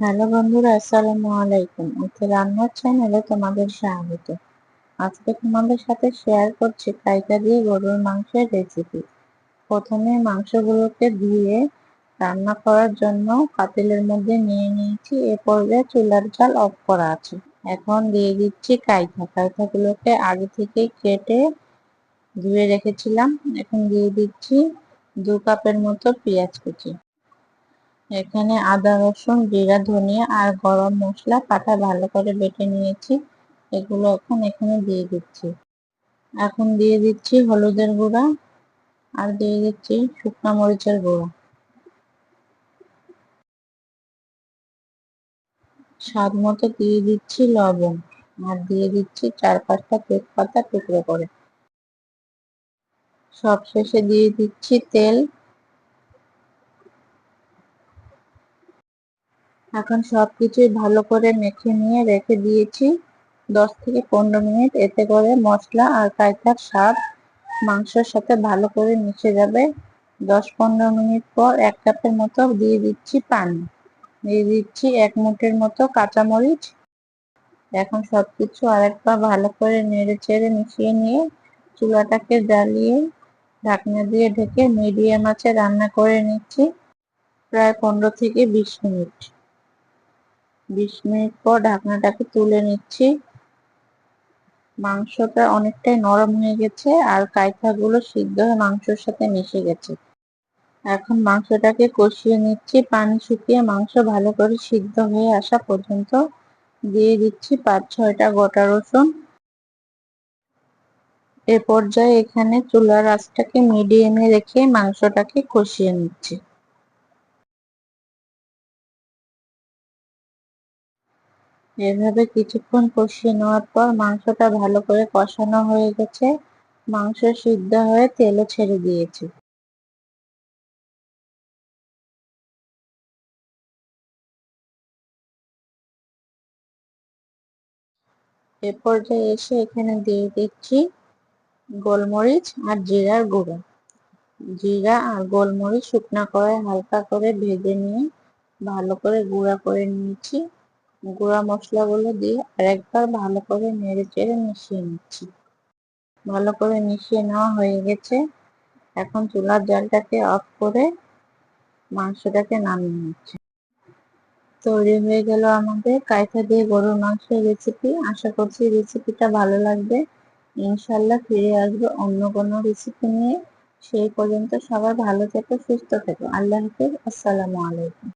Hello বন্ধুরা, আসসালামু আলাইকুম। আজকে রান্নার চ্যানেলে তোমাদের স্বাগত। আজকে তোমাদের সাথে শেয়ার করছি কাইটা দিয়ে গরুর মাংসের রেসিপি প্রথমে মাংসগুলোকে ধুয়ে রান্না করার জন্য পাতিলের মধ্যে নিয়ে নিয়েছি। এ পর্যায়ে চুলার জাল অফ করা আছে। এখন দিয়ে দিচ্ছি কাইথা কাইথাগুলোকে আগে থেকেই কেটে ধুয়ে রেখেছিলাম। এখন দিয়ে দিচ্ছি দু কাপের মতো পেঁয়াজ কুচি। এখানে আদা, রসুন, জিরা, ধনিয়া আর গরম মশলা পাটা ভালো করে বেটে নিয়েছি। এগুলো এখন এখানে দিয়ে দিচ্ছি। এখন দিয়ে দিচ্ছি হলুদের গুঁড়া আর দিয়ে দিচ্ছি শুকনো মরিচের গুঁড়া। স্বাদ মতো দিয়ে দিচ্ছি লবণ আর দিয়ে দিচ্ছি চার পাঁচটা তেজপাতা টুকরো করে। সব শেষে দিয়ে দিচ্ছি তেল। এখন সব কিছুই ভালো করে মেখে নিয়ে রেখে দিয়েছি। দশ থেকে পনেরো মিনিট এতে করে মশলা আর কায়তার স্বাদ মাংসের সাথে ভালো করে মিশে যাবে। দশ পনেরো মিনিট পর এক কাপের মতো দিয়ে দিচ্ছি পানি। দিয়ে দিচ্ছি এক মুঠের মতো কাঁচামরিচ। এখন সব কিছু আরেকবার ভালো করে নেড়ে চেড়ে মিশিয়ে নিয়ে চুলাটাকে জ্বালিয়ে ঢাকনা দিয়ে ঢেকে মিডিয়াম আছে রান্না করে নিচ্ছি। প্রায় পনেরো থেকে বিশ মিনিট। বিশ মিনিট পর ঢাকনাটাকে তুলে নিচ্ছি। মাংসটা অনেকটাই নরম হয়ে গেছে আর কাইথাগুলো সিদ্ধ হয়ে মাংসের সাথে মিশে গেছে। এখন মাংসটাকে কষিয়ে নিচ্ছি, পানি শুকিয়ে মাংস ভালো করে সিদ্ধ হয়ে আসা পর্যন্ত। দিয়ে দিচ্ছি পাঁচ ছয়টা গোটা রসুন। এ পর্যায়ে এখানে চুলার আঁচটাকে মিডিয়ামে রেখে মাংসটাকে কষিয়ে নিচ্ছি। এভাবে কিছুক্ষণ কষিয়ে নেওয়ার পর মাংসটা ভালো করে কষানো হয়ে গেছে। মাংস সিদ্ধ হয়ে তেলও ছেড়ে দিয়েছে। এ পর্যায়ে এসে এখানে দিয়ে দিচ্ছি গোলমরিচ আর জিরার গুঁড়ো। জিরা আর গোলমরিচ শুকনা করে হালকা করে ভেজে নিয়ে ভালো করে গুঁড়া করে নিয়েছি। গুঁড়া মশলাগুলো দিয়ে আরেকবার ভালো করে নেড়ে চেড়ে মিশিয়ে নিচ্ছি। ভালো করে মিশিয়ে নেওয়া হয়ে গেছে। এখন চুলার জালটাকে অফ করে মাংসটাকে নামিয়ে নিচ্ছি। তৈরি হয়ে গেল আমাদের কায়থা দিয়ে গরুর মাংসের রেসিপি আশা করছি রেসিপিটা ভালো লাগবে। ইনশাল্লাহ ফিরে আসব অন্য কোনো রেসিপি নিয়ে। সেই পর্যন্ত সবাই ভালো থেকো, সুস্থ থেকো। আল্লাহ হাফিজ। আসসালামু আলাইকুম।